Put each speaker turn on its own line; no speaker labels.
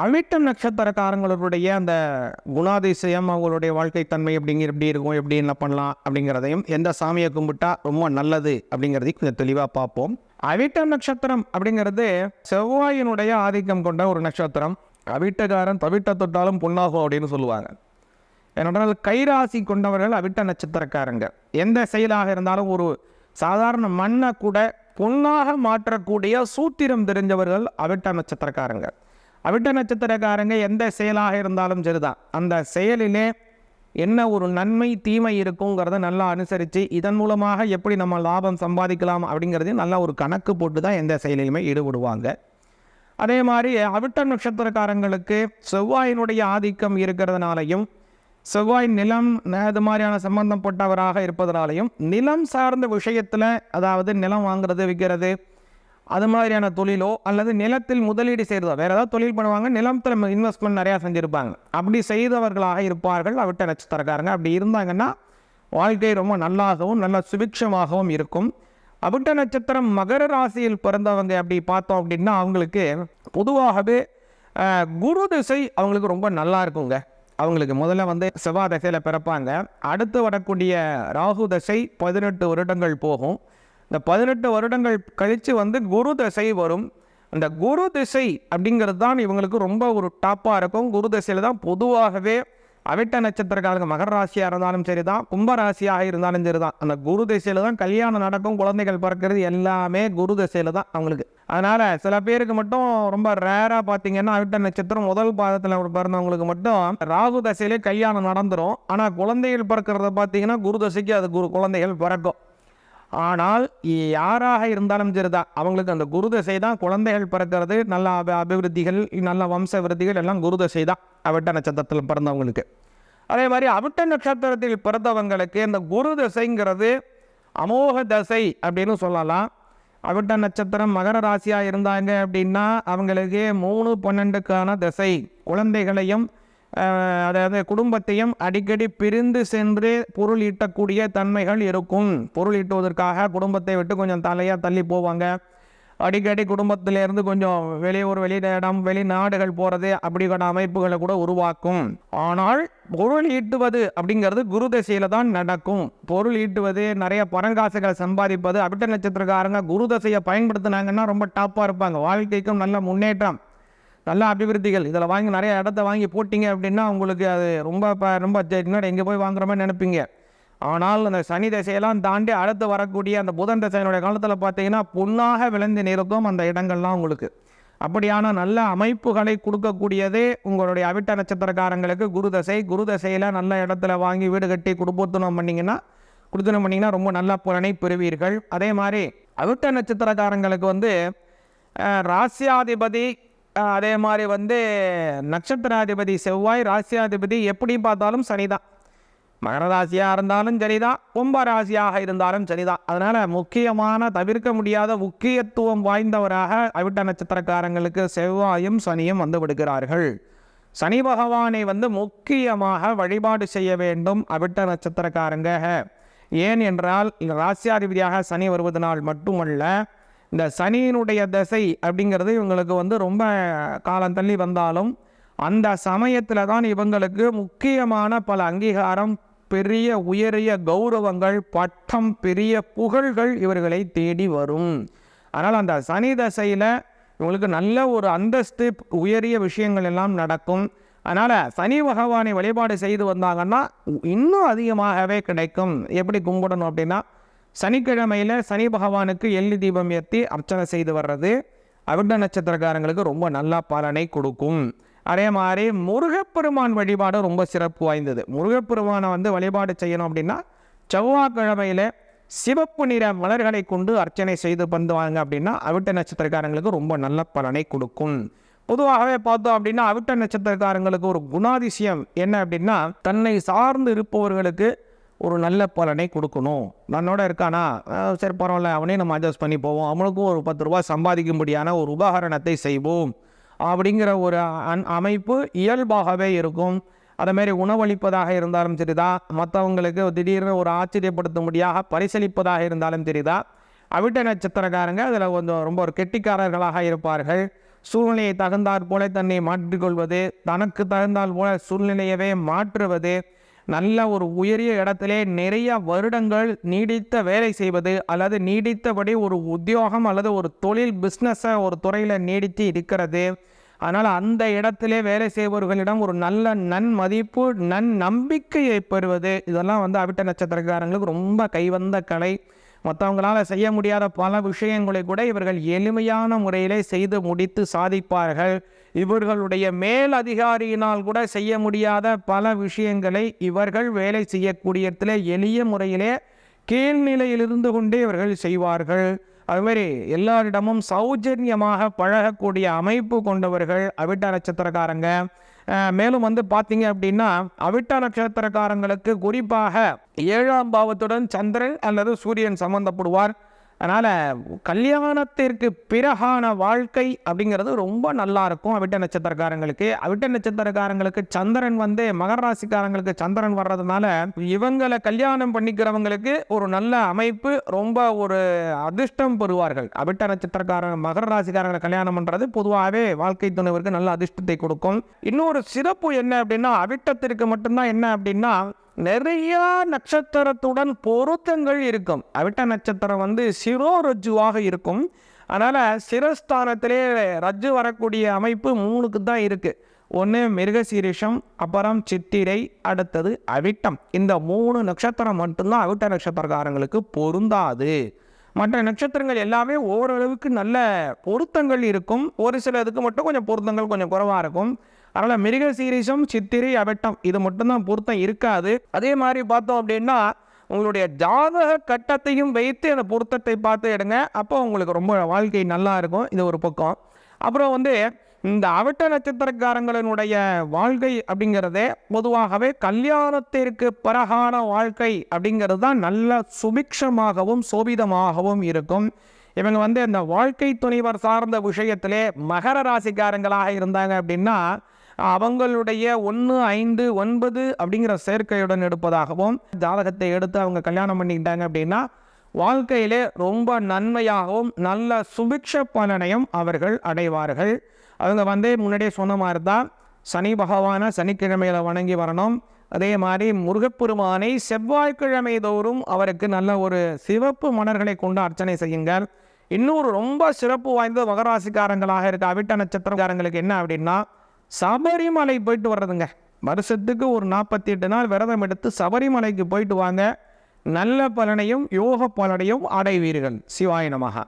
அவிட்டம் நட்சத்திரக்காரங்களுடைய அந்த குணாதிசயம் அவங்களுடைய வாழ்க்கை தன்மை அப்படிங்கிற எப்படி இருக்கும் எப்படி என்ன பண்ணலாம் அப்படிங்கிறதையும் எந்த சாமியை கும்பிட்டா ரொம்ப நல்லது அப்படிங்கிறதையும் கொஞ்சம் தெளிவாக பார்ப்போம். அவிட்டம் நட்சத்திரம் அப்படிங்கிறது செவ்வாயினுடைய ஆதிக்கம் கொண்ட ஒரு நட்சத்திரம். அவிட்டக்காரன் தவிட்ட தொட்டாலும் பொன்னாகும் அப்படின்னு சொல்லுவாங்க. என்னோட கைராசி கொண்டவர்கள் அவிட்ட நட்சத்திரக்காரங்க. எந்த செயலாக இருந்தாலும் ஒரு சாதாரண மண்ணை கூட பொன்னாக மாற்றக்கூடிய சூத்திரம் தெரிஞ்சவர்கள் அவிட்ட நட்சத்திரக்காரங்க. அவிட்ட நட்சத்திரக்காரங்க எந்த செயலாக இருந்தாலும் சரிதான். அந்த செயலிலே என்ன ஒரு நன்மை தீமை இருக்குங்கிறத நல்லா அனுசரித்து இதன் மூலமாக எப்படி நம்ம லாபம் சம்பாதிக்கலாம் அப்படிங்கிறதையும் நல்லா ஒரு கணக்கு போட்டு தான் எந்த செயலிலுமே ஈடுபடுவாங்க. அதே மாதிரி அவிட்ட நட்சத்திரக்காரங்களுக்கு செவ்வாயினுடைய ஆதிக்கம் இருக்கிறதுனாலையும் செவ்வாய் நிலம் அது மாதிரியான சம்பந்தப்பட்டவராக இருப்பதனாலையும் நிலம் சார்ந்த விஷயத்தில் அதாவது நிலம் வாங்குறது விற்கிறது அது மாதிரியான தொழிலோ அல்லது நிலத்தில் முதலீடு செய்கிறதோ வேறு ஏதாவது தொழில் பண்ணுவாங்க நிலத்தில் இன்வெஸ்ட்மெண்ட் நிறையா செஞ்சுருப்பாங்க. அப்படி செய்தவர்களாக இருப்பார்கள். அவிட்ட நட்சத்திரக்காரங்க அப்படி இருந்தாங்கன்னா வாழ்க்கை ரொம்ப நல்லாகவும் நல்ல சுபிக்ஷமாகவும் இருக்கும். அவிட்ட நட்சத்திரம் மகர ராசியில் பிறந்தவங்க அப்படி பார்த்தோம் அப்படின்னா அவங்களுக்கு பொதுவாகவே குரு திசை அவங்களுக்கு ரொம்ப நல்லா இருக்குங்க. அவங்களுக்கு முதல்ல வந்து செவ்வாய் திசையில் பிறப்பாங்க. அடுத்து வரக்கூடிய ராகு தசை பதினெட்டு வருடங்கள் போகும். இந்த பதினெட்டு வருடங்கள் கழித்து வந்து குரு தசை வரும். அந்த குரு திசை அப்படிங்கிறது தான் இவங்களுக்கு ரொம்ப ஒரு டாப்பாக இருக்கும். குரு திசையில் தான் பொதுவாகவே அவிட்ட நட்சத்திரக்காரங்க மகர ராசியாக இருந்தாலும் சரி தான் கும்ப ராசியாக இருந்தாலும் சரி தான் அந்த குரு திசையில் தான் கல்யாணம் நடக்கும் குழந்தைகள் பிறக்கிறது எல்லாமே குரு திசையில் தான் அவங்களுக்கு. அதனால் சில பேருக்கு மட்டும் ரொம்ப ரேராக பார்த்தீங்கன்னா அவிட்ட நட்சத்திரம் முதல் பாதத்தில் பிறந்தவங்களுக்கு மட்டும் ராகு தசையிலே கல்யாணம் நடந்துரும். ஆனால் குழந்தைகள் பிறக்கிறத பார்த்தீங்கன்னா குரு தசைக்கு அது குரு குழந்தைகள் பிறக்கும். ஆனால் யாராக இருந்தாலும் சரிதான். அவங்களுக்கு அந்த குரு தசை தான் குழந்தைகள் பிறக்கிறது நல்ல அபி அபிவிருத்திகள் நல்ல வம்ச விருத்திகள் எல்லாம் குரு தசை தான் அவிட்ட நட்சத்திரத்தில் பிறந்தவங்களுக்கு. அதே மாதிரி அவிட்ட நட்சத்திரத்தில் பிறந்தவங்களுக்கு இந்த குரு தசைங்கிறது அமோக தசை அப்படின்னு சொல்லலாம். அவிட்ட நட்சத்திரம் மகர ராசியாக இருந்தாங்க அப்படின்னா அவங்களுக்கு மூணு பன்னெண்டுக்கான தசை குழந்தைகளையும் அதாவது குடும்பத்தையும் அடிக்கடி பிரிந்து சென்று பொருள் ஈட்டக்கூடிய தன்மைகள் இருக்கும். பொருள் ஈட்டுவதற்காக குடும்பத்தை விட்டு கொஞ்சம் தலையாக தள்ளி போவாங்க. அடிக்கடி குடும்பத்திலேருந்து கொஞ்சம் வெளியூர் வெளியிடம் வெளிநாடுகள் போகிறது அப்படிங்கிற அமைப்புகளை கூட உருவாக்கும். ஆனால் பொருள் ஈட்டுவது அப்படிங்கிறது குரு தசையில் தான் நடக்கும். பொருள் ஈட்டுவது நிறைய பணங்காசுகளை சம்பாதிப்பது அபிட்ட நட்சத்திரக்காரங்க குரு தசையை பயன்படுத்தினாங்கன்னா ரொம்ப டாப்பாக இருப்பாங்க. வாழ்க்கைக்கும் நல்ல முன்னேற்றம். நல்ல அபிவிருத்திகள். இதில் வாங்கி நிறைய இடத்த வாங்கி போட்டிங்க அப்படின்னா உங்களுக்கு அது ரொம்ப இப்போ ரொம்ப முன்னாடி எங்கே போய் வாங்குற மாதிரி நினைப்பீங்க. ஆனால் அந்த சனி தசையெல்லாம் தாண்டி அடுத்து வரக்கூடிய அந்த புதன் தசையினுடைய காலத்தில் பார்த்தீங்கன்னா பொன்னாக விளைந்து நிற்கும் அந்த இடங்கள்லாம் உங்களுக்கு. அப்படியான நல்ல அமைப்புகளை கொடுக்கக்கூடியதே உங்களுடைய அவிட்ட நட்சத்திரக்காரங்களுக்கு குரு தசை. குரு தசையில் நல்ல இடத்துல வாங்கி வீடு கட்டி குடும்பத்துணம் பண்ணிங்கன்னா குடுத்தனம் பண்ணிங்கன்னா ரொம்ப நல்ல பலனை பெறுவீர்கள். அதே மாதிரி அவிட்ட நட்சத்திரக்காரங்களுக்கு வந்து ராசியாதிபதி அதே மாதிரி வந்து நட்சத்திராதிபதி செவ்வாய் ராசியாதிபதி எப்படி பார்த்தாலும் சனிதான். மகர ராசியாக இருந்தாலும் சரிதான் கும்ப ராசியாக இருந்தாலும் சரிதான் அதனால் முக்கியமான தவிர்க்க முடியாத முக்கியத்துவம் வாய்ந்தவராக அவிட்ட நட்சத்திரக்காரங்களுக்கு செவ்வாயும் சனியும் வந்து விடுகிறார்கள். சனி பகவானை வந்து முக்கியமாக வழிபாடு செய்ய வேண்டும் அவிட்ட நட்சத்திரக்காரங்க. ஏன் என்றால் ராசியாதிபதியாக சனி வருவதனால் மட்டுமல்ல இந்த சனியினுடைய தசை அப்படிங்கிறது இவங்களுக்கு வந்து ரொம்ப காலம் தள்ளி வந்தாலும் அந்த சமயத்தில் தான் இவங்களுக்கு முக்கியமான பல அங்கீகாரம் பெரிய உயரிய கௌரவங்கள் பட்டம் பெரிய புகழ்கள் இவர்களை தேடி வரும். அதனால் அந்த சனி தசையில் இவங்களுக்கு நல்ல ஒரு அந்தஸ்து உயரிய விஷயங்கள் எல்லாம் நடக்கும்.
அதனால் சனி பகவானை வழிபாடு செய்து வந்தாங்கன்னா இன்னும் அதிகமாகவே கிடைக்கும். எப்படி கும்பிடணும் அப்படின்னா சனிக்கிழமையில் சனி பகவானுக்கு எள்ளி தீபம் ஏற்றி அர்ச்சனை செய்து வர்றது அவிட்ட நட்சத்திரக்காரங்களுக்கு ரொம்ப நல்ல பலனை கொடுக்கும். அதே மாதிரி முருகப்பெருமான் வழிபாடு ரொம்ப சிறப்பு வாய்ந்தது. முருகப்பெருமானை வந்து வழிபாடு செய்யணும் அப்படின்னா செவ்வாய்க்கிழமையில் சிவப்பு நிற மலர்களை கொண்டு அர்ச்சனை செய்து பண்ணுவாங்க அப்படின்னா அவிட்ட நட்சத்திரக்காரங்களுக்கு ரொம்ப நல்ல பலனை கொடுக்கும். பொதுவாகவே பார்த்தோம் அப்படின்னா அவிட்ட நட்சத்திரக்காரங்களுக்கு ஒரு குணாதிசயம் என்ன அப்படின்னா தன்னை சார்ந்து இருப்பவர்களுக்கு ஒரு நல்ல பலனை கொடுக்கணும். நன்னோட இருக்கானா? சரி பரவாயில்ல. அவனே நம்ம அட்ஜஸ்ட் பண்ணி போவோம். அவனுக்கும் ஒரு பத்து ரூபா சம்பாதிக்கும்படியான ஒரு உபகரணத்தை செய்வோம். அப்படிங்கிற ஒரு அன் அமைப்பு இயல்பாகவே இருக்கும். அதேமாரி உணவளிப்பதாக இருந்தாலும் சரிதான் மற்றவங்களுக்கு திடீர்னு ஒரு ஆச்சரியப்படுத்தும்படியாக பரிசளிப்பதாக இருந்தாலும் சரிதான் அவிட்ட நட்சத்திரக்காரங்க அதில் கொஞ்சம் ரொம்ப ஒரு கெட்டிக்காரர்களாக இருப்பார்கள். சூழ்நிலையை தகுந்தாற் போல தன்னை மாற்றிக்கொள்வது தனக்கு தகுந்தால் போல சூழ்நிலையவே மாற்றுவது நல்ல ஒரு உயரிய இடத்திலே நிறைய வருடங்கள் நீடித்த வேலை செய்வது அல்லது நீடித்தபடி ஒரு உத்தியோகம் அல்லது ஒரு தொழில் பிஸ்னஸை ஒரு துறையில் நீடித்து இருக்கிறது. அதனால் அந்த இடத்திலே வேலை செய்பவர்களிடம் ஒரு நல்ல நன்மதிப்பு நன் நம்பிக்கையை பெறுவது இதெல்லாம் வந்து அவிட்ட நட்சத்திரக்காரங்களுக்கு ரொம்ப கைவந்த கலை. மற்றவங்களால் செய்ய முடியாத பல விஷயங்களை கூட இவர்கள் எளிமையான முறையிலே செய்து முடித்து சாதிப்பார்கள். இவர்களுடைய மேல் அதிகாரியினால் கூட செய்ய முடியாத பல விஷயங்களை இவர்கள் வேலை செய்யக்கூடிய இடத்துல எளிய முறையிலே கீழ்நிலையில் இருந்து கொண்டே இவர்கள் செய்வார்கள். அதுமாரி எல்லாரிடமும் சௌஜன்யமாக பழகக்கூடிய அமைப்பு கொண்டவர்கள் அவிட்ட நட்சத்திரக்காரங்க. மேலும் வந்து பார்த்தீங்க அப்படின்னா அவிட்ட நட்சத்திரக்காரங்களுக்கு குறிப்பாக ஏழாம் பாவத்துடன் சந்திரன் அல்லது சூரியன் சம்பந்தப்படுவார். அதனால் கல்யாணத்திற்கு பிறகான வாழ்க்கை அப்படிங்கிறது ரொம்ப நல்லா இருக்கும். அவிட்ட நட்சத்திரக்காரங்களுக்கு. அவிட்ட நட்சத்திரக்காரங்களுக்கு சந்திரன் வந்து மகர ராசிக்காரங்களுக்கு சந்திரன் வர்றதுனால இவங்களை கல்யாணம் பண்ணிக்கிறவங்களுக்கு ஒரு நல்ல அமைப்பு ரொம்ப ஒரு அதிர்ஷ்டம் பெறுவார்கள். அவிட்ட நட்சத்திரக்காரங்க மகர ராசிக்காரங்களை கல்யாணம் பண்ணுறது பொதுவாகவே வாழ்க்கை துணைவருக்கு நல்ல அதிர்ஷ்டத்தை கொடுக்கும். இன்னொரு சிறப்பு என்ன அப்படின்னா அவிட்டத்திற்கு மட்டும்தான் என்ன அப்படின்னா நிறைய நட்சத்திரத்துடன் பொருத்தங்கள் இருக்கும். அவிட்ட நட்சத்திரம் வந்து சிரோரஜுவாக இருக்கும். அதனால் சிரஸ்தானத்திலே ரஜ்ஜு வரக்கூடிய அமைப்பு மூணுக்கு தான் இருக்குது ஒன்று மிருகசீரிஷம் அப்புறம் சித்திரை அடுத்தது அவிட்டம். இந்த மூணு நட்சத்திரம் மட்டும்தான் அவிட்ட நட்சத்திரக்காரங்களுக்கு பொருந்தாது. மற்ற நட்சத்திரங்கள் எல்லாமே ஓரளவுக்கு நல்ல பொருத்தங்கள் இருக்கும். ஒரு சில இதுக்கு மட்டும் கொஞ்சம் பொருத்தங்கள் கொஞ்சம் குறைவாக இருக்கும். அதனால் மிருக சீரிஷம் சித்திரை அவட்டம் இது மட்டும்தான் பொருத்தம் இருக்காது. அதே மாதிரி பார்த்தோம் அப்படின்னா உங்களுடைய ஜாதக கட்டத்தையும் வைத்து அந்த பொருத்தத்தை பார்த்து எடுங்க. அப்போ உங்களுக்கு ரொம்ப வாழ்க்கை நல்லா இருக்கும். இது ஒரு பக்கம். அப்புறம் வந்து இந்த அவட்ட நட்சத்திரக்காரங்களினுடைய வாழ்க்கை அப்படிங்கிறதே பொதுவாகவே கல்யாணத்திற்கு பிறகான வாழ்க்கை அப்படிங்கிறது தான் நல்ல சுபிக்ஷமாகவும் சோபிதமாகவும் இருக்கும். இவங்க வந்து இந்த வாழ்க்கை துணைவர் சார்ந்த விஷயத்திலே மகர ராசிக்காரங்களாக இருந்தாங்க அப்படின்னா அவங்களுடைய ஒன்று ஐந்து ஒன்பது அப்படிங்கிற சேர்க்கையுடன் எடுப்பதாகவும் ஜாதகத்தை எடுத்து அவங்க கல்யாணம் பண்ணிக்கிட்டாங்க அப்படின்னா வாழ்க்கையிலே ரொம்ப நன்மையாகவும் நல்ல சுபிக்ஷ பலனையும் அவர்கள் அடைவார்கள். அவங்க வந்து முன்னாடியே சொன்ன மாதிரி தான் சனி பகவானை சனிக்கிழமையில் வணங்கி வரணும். அதே மாதிரி முருகப்பெருமானை செவ்வாய்க்கிழமை தோறும் அவருக்கு நல்ல ஒரு சிவப்பு மலர்களை கொண்டு அர்ச்சனை செய்யுங்கள். இன்னொரு ரொம்ப சிறப்பு வாய்ந்த மகராசிக்காரங்களாக இருக்க அவிட்ட நட்சத்திரக்காரங்களுக்கு என்ன அப்படின்னா சபரிமலை போயிட்டு வர்றதுங்க. வருஷத்துக்கு ஒரு நாற்பத்தி எட்டு நாள் விரதம் எடுத்து சபரிமலைக்கு போயிட்டு வாங்க. நல்ல பலனையும் யோக பலனையும் அடைவீர்கள். சிவாய நமகா